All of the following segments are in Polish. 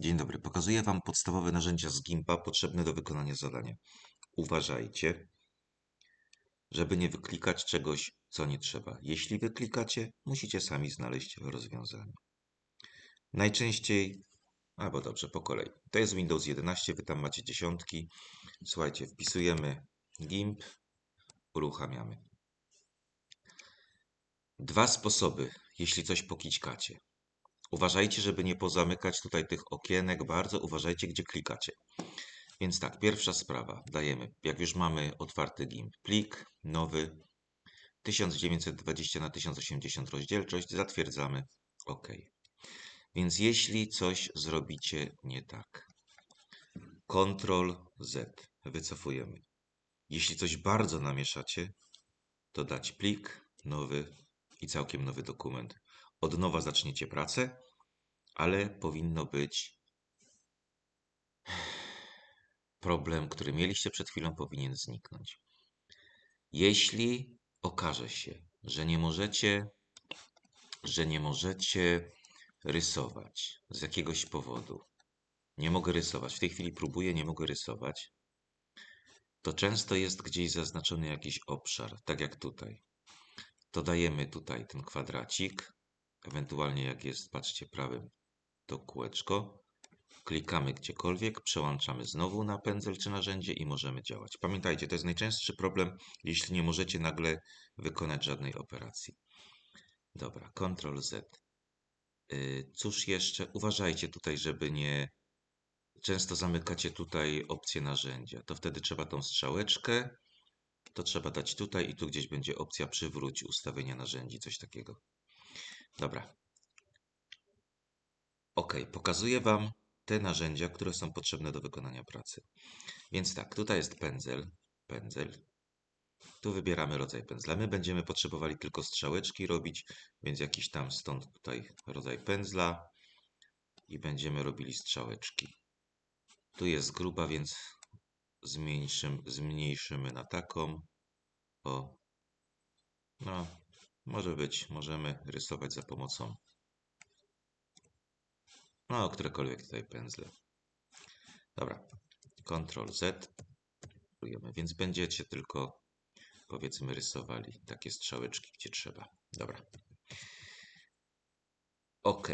Dzień dobry. Pokazuję Wam podstawowe narzędzia z Gimpa potrzebne do wykonania zadania. Uważajcie, żeby nie wyklikać czegoś, co nie trzeba. Jeśli wyklikacie, musicie sami znaleźć rozwiązanie. Najczęściej, albo dobrze, po kolei. To jest Windows 11, Wy tam macie dziesiątki. Słuchajcie, wpisujemy Gimp, uruchamiamy. Dwa sposoby, jeśli coś pokićkacie. Uważajcie, żeby nie pozamykać tutaj tych okienek, bardzo uważajcie, gdzie klikacie. Więc tak, pierwsza sprawa, dajemy, jak już mamy otwarty GIMP, plik, nowy, 1920 na 1080 rozdzielczość, zatwierdzamy OK. Więc jeśli coś zrobicie nie tak, Ctrl Z, wycofujemy. Jeśli coś bardzo namieszacie, to dać plik, nowy i całkiem nowy dokument. Od nowa zaczniecie pracę, ale powinno być problem, który mieliście przed chwilą, powinien zniknąć. Jeśli okaże się, że nie możecie, że nie możecie rysować z jakiegoś powodu, nie mogę rysować, w tej chwili próbuję, nie mogę rysować, to często jest gdzieś zaznaczony jakiś obszar, tak jak tutaj. To dajemy tutaj ten kwadracik, ewentualnie jak jest, patrzcie, prawym to kółeczko, klikamy gdziekolwiek, przełączamy znowu na pędzel czy narzędzie i możemy działać. Pamiętajcie, to jest najczęstszy problem, jeśli nie możecie nagle wykonać żadnej operacji. Dobra, Ctrl Z. Yy, cóż jeszcze? Uważajcie tutaj, żeby nie... Często zamykacie tutaj opcję narzędzia. To wtedy trzeba tą strzałeczkę, to trzeba dać tutaj i tu gdzieś będzie opcja przywróć ustawienia narzędzi, coś takiego. Dobra, OK, pokazuję Wam te narzędzia, które są potrzebne do wykonania pracy. Więc tak, tutaj jest pędzel, pędzel. Tu wybieramy rodzaj pędzla. My będziemy potrzebowali tylko strzałeczki robić, więc jakiś tam stąd tutaj rodzaj pędzla i będziemy robili strzałeczki. Tu jest gruba, więc zmniejszymy, zmniejszymy na taką. O, no, może być, możemy rysować za pomocą no, którekolwiek tutaj pędzle. Dobra. Ctrl Z. Więc będziecie tylko, powiedzmy, rysowali takie strzałeczki, gdzie trzeba. Dobra. OK.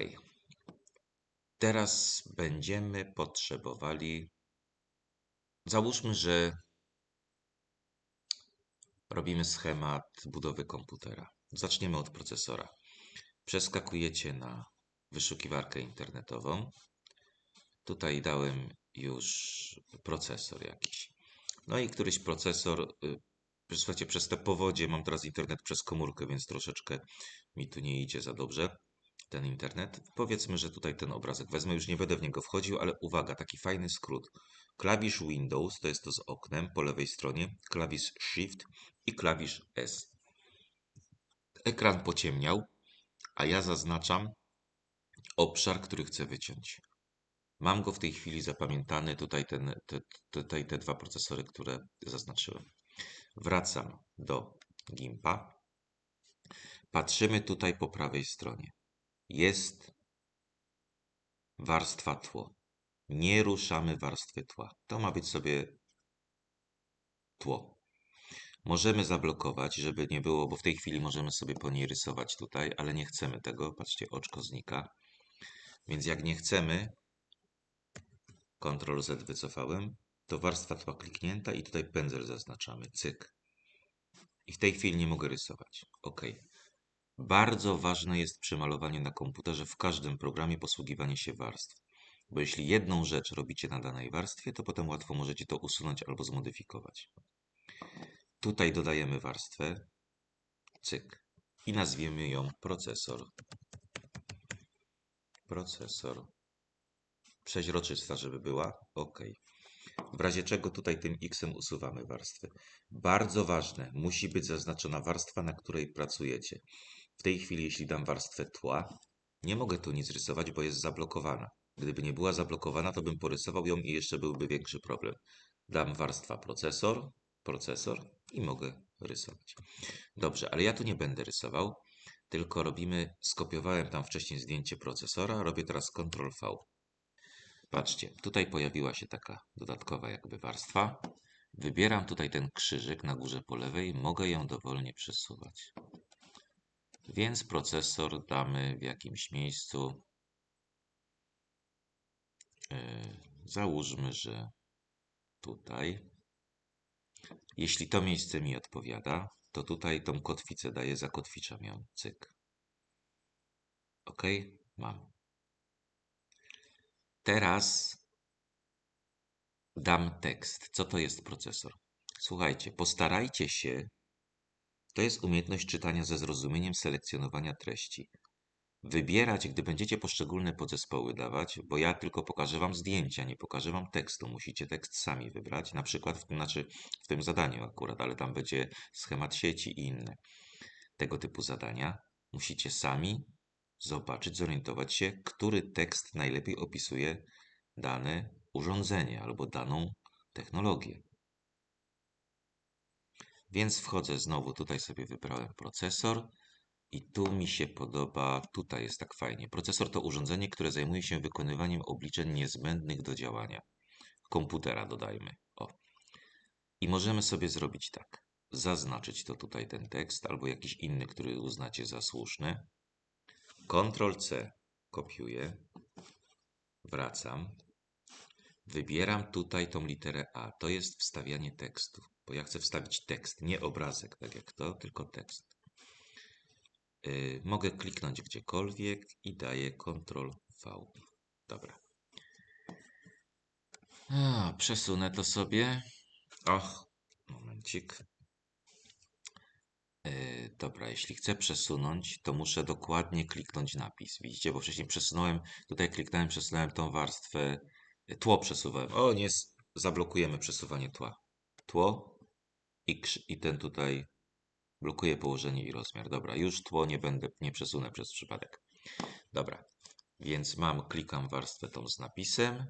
Teraz będziemy potrzebowali. Załóżmy, że robimy schemat budowy komputera. Zaczniemy od procesora. Przeskakujecie na wyszukiwarkę internetową. Tutaj dałem już procesor jakiś. No i któryś procesor, y, słuchajcie, przez te powodzie mam teraz internet przez komórkę, więc troszeczkę mi tu nie idzie za dobrze ten internet. Powiedzmy, że tutaj ten obrazek wezmę, już nie będę w niego wchodził, ale uwaga, taki fajny skrót. Klawisz Windows, to jest to z oknem po lewej stronie, klawisz Shift i klawisz S. Ekran pociemniał, a ja zaznaczam obszar, który chcę wyciąć. Mam go w tej chwili zapamiętany, tutaj, ten, te, tutaj te dwa procesory, które zaznaczyłem. Wracam do Gimpa. Patrzymy tutaj po prawej stronie. Jest warstwa tło. Nie ruszamy warstwy tła. To ma być sobie tło. Możemy zablokować, żeby nie było, bo w tej chwili możemy sobie po niej rysować tutaj, ale nie chcemy tego. Patrzcie, oczko znika. Więc jak nie chcemy, Ctrl Z wycofałem, to warstwa tła kliknięta i tutaj pędzel zaznaczamy. Cyk. I w tej chwili nie mogę rysować. OK. Bardzo ważne jest przy malowaniu na komputerze w każdym programie posługiwanie się warstw. Bo jeśli jedną rzecz robicie na danej warstwie, to potem łatwo możecie to usunąć albo zmodyfikować. Tutaj dodajemy warstwę. Cyk. I nazwiemy ją procesor procesor. Przeźroczysta, żeby była. OK. W razie czego tutaj tym X usuwamy warstwy. Bardzo ważne, musi być zaznaczona warstwa, na której pracujecie. W tej chwili, jeśli dam warstwę tła, nie mogę tu nic rysować, bo jest zablokowana. Gdyby nie była zablokowana, to bym porysował ją i jeszcze byłby większy problem. Dam warstwa procesor, procesor i mogę rysować. Dobrze, ale ja tu nie będę rysował tylko robimy, skopiowałem tam wcześniej zdjęcie procesora, robię teraz Ctrl V. Patrzcie, tutaj pojawiła się taka dodatkowa jakby warstwa. Wybieram tutaj ten krzyżyk na górze po lewej, mogę ją dowolnie przesuwać. Więc procesor damy w jakimś miejscu. Yy, załóżmy, że tutaj. Jeśli to miejsce mi odpowiada, to tutaj tą kotwicę daję, zakotwiczam ją. Cyk. OK, mam. Teraz dam tekst. Co to jest procesor? Słuchajcie, postarajcie się. To jest umiejętność czytania ze zrozumieniem selekcjonowania treści. Wybierać, gdy będziecie poszczególne podzespoły dawać, bo ja tylko pokażę Wam zdjęcia, nie pokażę Wam tekstu. Musicie tekst sami wybrać, na przykład w tym, znaczy w tym zadaniu akurat, ale tam będzie schemat sieci i inne tego typu zadania. Musicie sami zobaczyć, zorientować się, który tekst najlepiej opisuje dane urządzenie albo daną technologię. Więc wchodzę znowu, tutaj sobie wybrałem procesor i tu mi się podoba, tutaj jest tak fajnie. Procesor to urządzenie, które zajmuje się wykonywaniem obliczeń niezbędnych do działania. Komputera dodajmy. O. I możemy sobie zrobić tak. Zaznaczyć to tutaj ten tekst albo jakiś inny, który uznacie za słuszny. Ctrl C kopiuję. Wracam. Wybieram tutaj tą literę A. To jest wstawianie tekstu, bo ja chcę wstawić tekst, nie obrazek, tak jak to, tylko tekst. Yy, mogę kliknąć gdziekolwiek i daję Ctrl V. Dobra. A, przesunę to sobie. Och, momencik. Yy, dobra, jeśli chcę przesunąć, to muszę dokładnie kliknąć napis. Widzicie, bo wcześniej przesunąłem, tutaj kliknąłem, przesunąłem tą warstwę, tło przesuwałem. O, nie, zablokujemy przesuwanie tła. Tło i, i ten tutaj blokuje położenie i rozmiar. Dobra, już tło nie będę, nie przesunę przez przypadek. Dobra, więc mam, klikam warstwę tą z napisem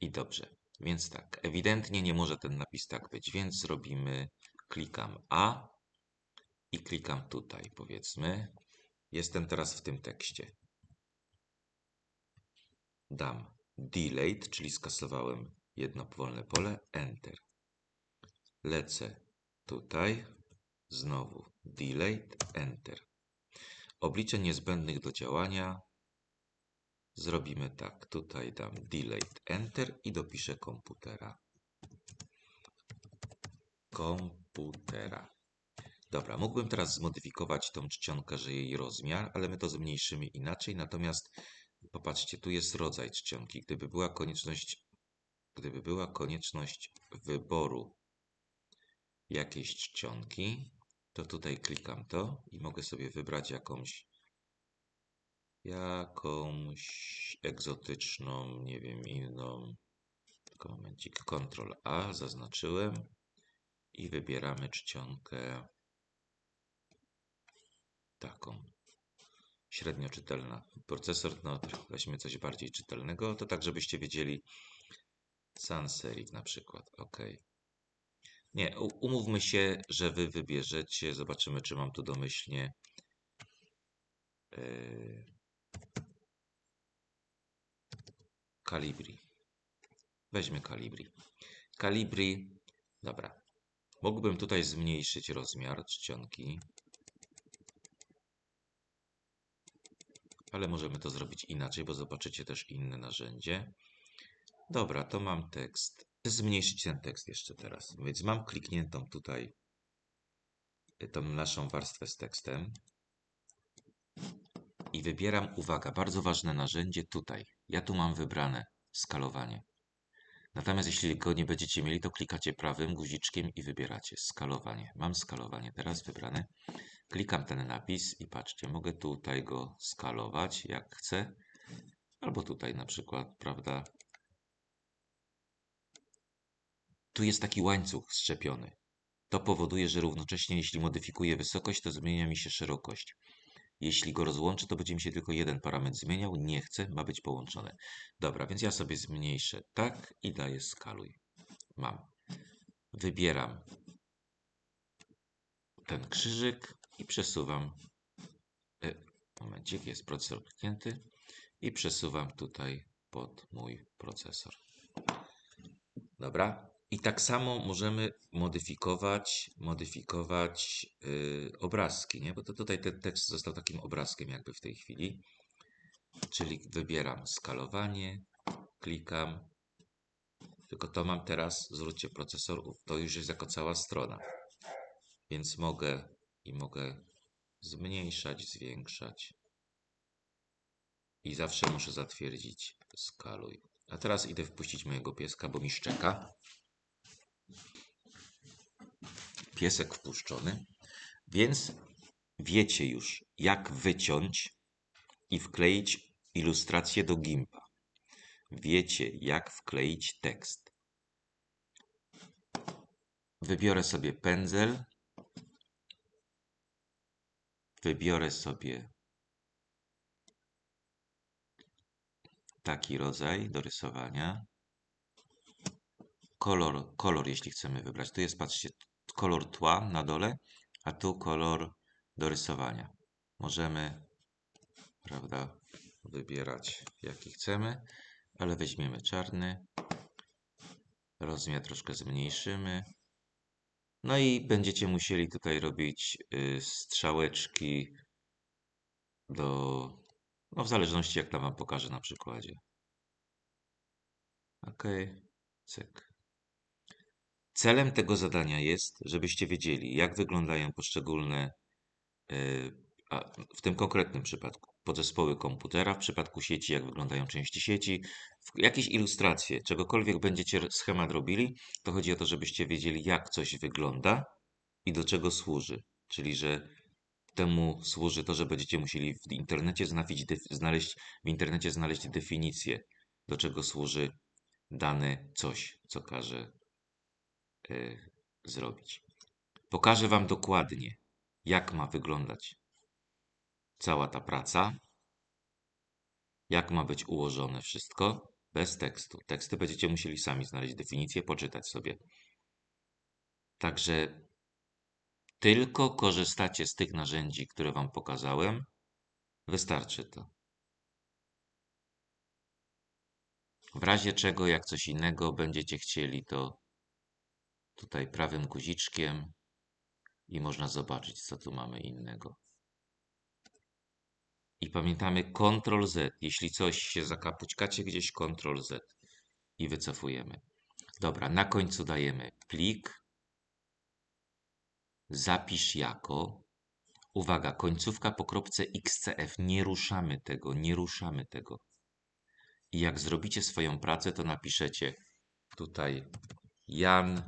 i dobrze. Więc tak, ewidentnie nie może ten napis tak być, więc zrobimy, klikam A i klikam tutaj, powiedzmy. Jestem teraz w tym tekście. Dam delayed, czyli skasowałem jedno wolne pole, enter. Lecę tutaj, znowu delayed, enter. Obliczeń niezbędnych do działania zrobimy tak. Tutaj dam delayed, enter i dopiszę komputera. Komputera. Dobra, mógłbym teraz zmodyfikować tą czcionkę, że jej rozmiar, ale my to zmniejszymy inaczej. Natomiast popatrzcie, tu jest rodzaj czcionki. Gdyby była konieczność, gdyby była konieczność wyboru jakiejś czcionki, to tutaj klikam to i mogę sobie wybrać jakąś jakąś egzotyczną, nie wiem, inną. Tylko momencik, Ctrl A zaznaczyłem i wybieramy czcionkę taką średnio czytelna. Procesor, no weźmy coś bardziej czytelnego, to tak, żebyście wiedzieli sans serif na przykład, ok. Nie, umówmy się, że wy wybierzecie, zobaczymy, czy mam tu domyślnie yy, Calibri. Weźmy Calibri. Calibri, dobra. Mógłbym tutaj zmniejszyć rozmiar czcionki. ale możemy to zrobić inaczej, bo zobaczycie też inne narzędzie. Dobra, to mam tekst. Zmniejszyć ten tekst jeszcze teraz, więc mam klikniętą tutaj y, tą naszą warstwę z tekstem i wybieram, uwaga, bardzo ważne narzędzie tutaj. Ja tu mam wybrane skalowanie. Natomiast jeśli go nie będziecie mieli, to klikacie prawym guziczkiem i wybieracie skalowanie. Mam skalowanie teraz wybrane. Klikam ten napis i patrzcie, mogę tutaj go skalować jak chcę. Albo tutaj na przykład, prawda? Tu jest taki łańcuch szczepiony. To powoduje, że równocześnie jeśli modyfikuję wysokość, to zmienia mi się szerokość. Jeśli go rozłączę, to będzie mi się tylko jeden parametr zmieniał. Nie chcę, ma być połączone. Dobra, więc ja sobie zmniejszę tak i daję skaluj. Mam. Wybieram ten krzyżyk i przesuwam. E, momencik, jest procesor kliknięty. I przesuwam tutaj pod mój procesor. Dobra. I tak samo możemy modyfikować, modyfikować yy, obrazki, nie? Bo to tutaj ten tekst został takim obrazkiem jakby w tej chwili. Czyli wybieram skalowanie, klikam. Tylko to mam teraz, zwróćcie procesor, to już jest jako cała strona. Więc mogę i mogę zmniejszać, zwiększać. I zawsze muszę zatwierdzić skaluj. A teraz idę wpuścić mojego pieska, bo mi szczeka. Piesek wpuszczony. Więc wiecie już, jak wyciąć i wkleić ilustrację do Gimpa. Wiecie, jak wkleić tekst. Wybiorę sobie pędzel. Wybiorę sobie taki rodzaj do rysowania. Kolor, kolor, jeśli chcemy wybrać. Tu jest, patrzcie, kolor tła na dole, a tu kolor do rysowania. Możemy, prawda, wybierać jaki chcemy, ale weźmiemy czarny. Rozmiar troszkę zmniejszymy. No i będziecie musieli tutaj robić y, strzałeczki do no w zależności jak tam wam pokażę na przykładzie. Ok, cyk. Celem tego zadania jest, żebyście wiedzieli, jak wyglądają poszczególne, a w tym konkretnym przypadku, podzespoły komputera, w przypadku sieci, jak wyglądają części sieci, jakieś ilustracje, czegokolwiek będziecie schemat robili, to chodzi o to, żebyście wiedzieli, jak coś wygląda i do czego służy. Czyli, że temu służy to, że będziecie musieli w internecie znaleźć, w internecie znaleźć definicję, do czego służy dane coś, co każe zrobić. Pokażę Wam dokładnie, jak ma wyglądać cała ta praca, jak ma być ułożone wszystko bez tekstu. Teksty będziecie musieli sami znaleźć definicję, poczytać sobie. Także tylko korzystacie z tych narzędzi, które Wam pokazałem, wystarczy to. W razie czego, jak coś innego będziecie chcieli, to tutaj prawym guziczkiem i można zobaczyć, co tu mamy innego. I pamiętamy Ctrl Z. Jeśli coś się zakapućkacie gdzieś, Ctrl Z i wycofujemy. Dobra, na końcu dajemy plik, Zapisz jako. Uwaga, końcówka po kropce XCF. Nie ruszamy tego, nie ruszamy tego. I jak zrobicie swoją pracę, to napiszecie tutaj Jan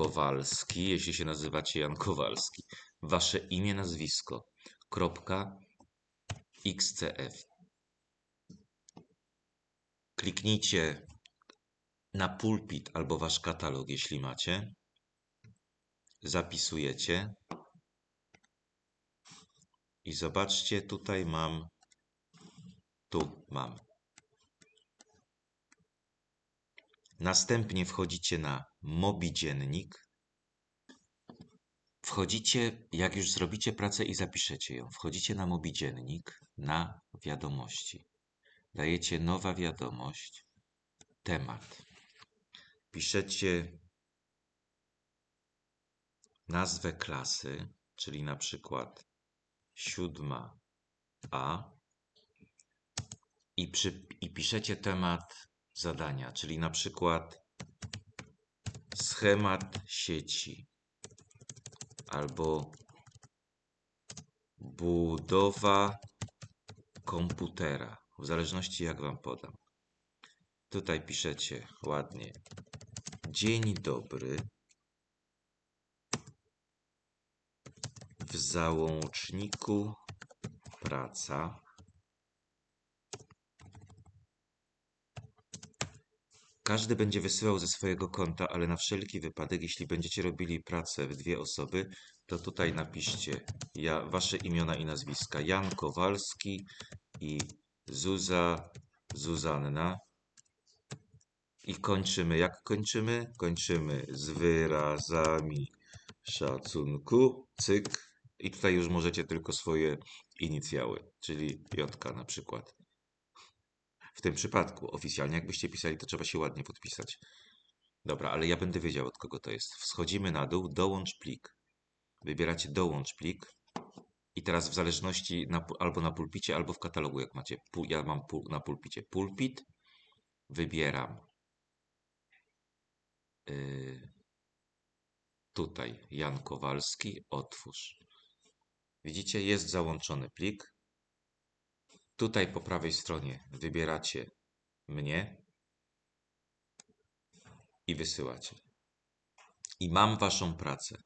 Kowalski, jeśli się nazywacie Jan Kowalski. Wasze imię, nazwisko. Kropka XCF. Kliknijcie na pulpit albo wasz katalog, jeśli macie zapisujecie. I zobaczcie, tutaj mam, tu mam. Następnie wchodzicie na Mobi Dziennik. Wchodzicie, jak już zrobicie pracę i zapiszecie ją, wchodzicie na Mobi Dziennik, na wiadomości. Dajecie nowa wiadomość, temat. Piszecie nazwę klasy, czyli na przykład siódma A i, przy, i piszecie temat zadania, czyli na przykład schemat sieci albo budowa komputera, w zależności jak Wam podam. Tutaj piszecie ładnie dzień dobry, w załączniku praca Każdy będzie wysyłał ze swojego konta, ale na wszelki wypadek, jeśli będziecie robili pracę w dwie osoby, to tutaj napiszcie ja, wasze imiona i nazwiska. Jan Kowalski i Zuza Zuzanna. I kończymy. Jak kończymy? Kończymy z wyrazami szacunku. Cyk. I tutaj już możecie tylko swoje inicjały, czyli J na przykład. W tym przypadku oficjalnie, jakbyście pisali, to trzeba się ładnie podpisać. Dobra, ale ja będę wiedział, od kogo to jest. Schodzimy na dół, dołącz plik. Wybieracie dołącz plik. I teraz w zależności na, albo na pulpicie, albo w katalogu, jak macie. Ja mam pul, na pulpicie pulpit. Wybieram yy, tutaj Jan Kowalski, otwórz. Widzicie, jest załączony plik. Tutaj po prawej stronie wybieracie mnie i wysyłacie. I mam waszą pracę.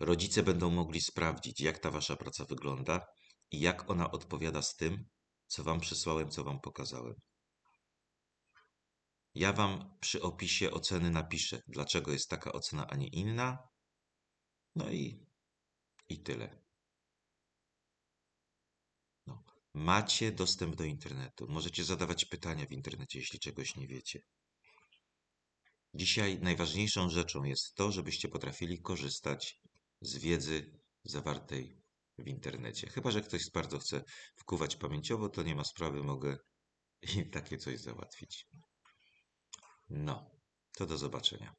Rodzice będą mogli sprawdzić, jak ta wasza praca wygląda i jak ona odpowiada z tym, co wam przysłałem, co wam pokazałem. Ja wam przy opisie oceny napiszę, dlaczego jest taka ocena, a nie inna. No i, i tyle. Macie dostęp do internetu. Możecie zadawać pytania w internecie, jeśli czegoś nie wiecie. Dzisiaj najważniejszą rzeczą jest to, żebyście potrafili korzystać z wiedzy zawartej w internecie. Chyba, że ktoś bardzo chce wkuwać pamięciowo, to nie ma sprawy, mogę takie coś załatwić. No, to do zobaczenia.